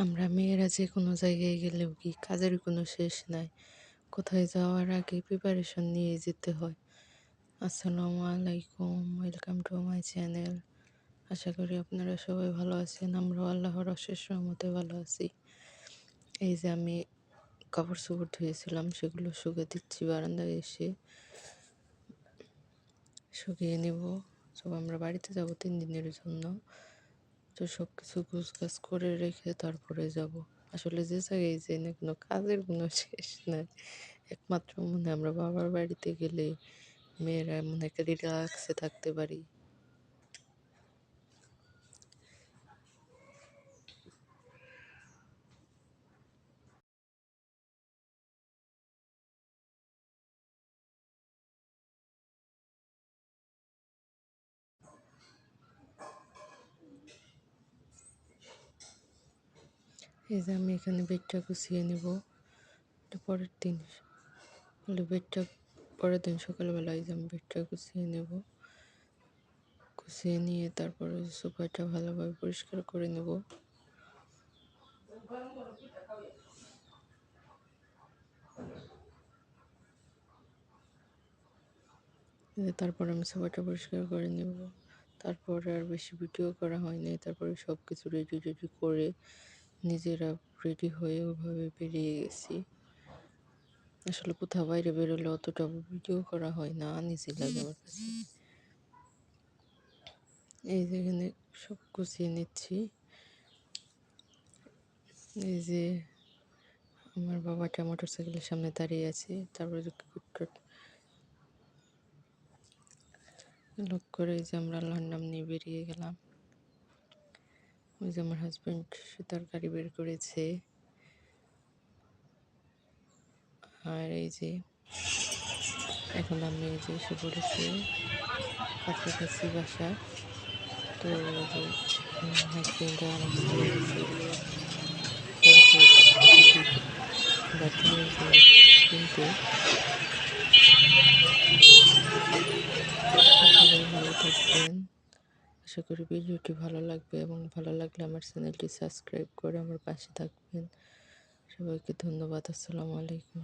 আমরা মেয়েরা যে কোনো জায়গায় গেলেও কি কাজের কোনো শেষ নাই। কোথায় যাওয়ার আগে প্রিপারেশন নিয়ে যেতে হয়। আসসালামু আলাইকুম ওয়েলকাম টু মাই চ্যানেল আশা করি আপনারা সবাই ভালো আছেন, আমরাও আল্লাহর অশেষ রহমতে ভালো আছি। এই যে আমি কাপড় চোপড় ধুয়েছিলাম, সেগুলো শুকে দিচ্ছি, বারান্দায় এসে শুকিয়ে নেব। সব আমরা বাড়িতে যাব তিন দিনের জন্য। তো সব কিছু গুছগাছ করে রেখে তারপরে যাব। আসলে যে জায়গায় যাই না কোনো কাজের কোনো শেষ নাই। একমাত্র মনে আমরা বাবার বাড়িতে গেলে মেয়েরা এমন একটা রিল্যাক্সে থাকতে পারি। এই যে আমি এখানে বেডটা গুছিয়ে নেব। পরের দিন। বলে বেডটা পরের দিন সকালবেলা এই যে আমি বেডটা গুছিয়ে নেব। গুছিয়ে নিয়ে তারপরে সোফাটা ভালোভাবে পরিষ্কার করে নেব। তারপর আমি সোফাটা পরিষ্কার করে নেব। তারপরে আর বেশি ভিডিও করা হয়নি। তারপরে সব কিছু রেডি রেডি করে নিজেরা রেডি হয়ে ওভাবে বেরিয়ে গেছি। আসলে কোথাও বাইরে বেরোলে অতটা ভিডিও করা হয় না আনিজি লাগে আমার কাছে। এই যে এখানে সব গুছিয়ে নিচ্ছি। এই যে আমার বাবাটা মোটর সাইকেলের সামনে দাঁড়িয়ে আছে, তারপরে লোক করে যে আমরা আল্লাহর নাম নিয়ে বেরিয়ে গেলাম। ওই যে আমার হাজব্যান্ড সে তার বের করেছে। আর এই যে এখন আমি এই যে এসে পড়েছি কাছাকাছি বাসা তো কিন্তু ভালো থাকবেন আশা করি ভিডিওটি ভালো লাগবে এবং ভালো লাগলে আমার চ্যানেলটি সাবস্ক্রাইব করে আমার পাশে থাকবেন। সবাইকে ধন্যবাদ, আসসালামু আলাইকুম।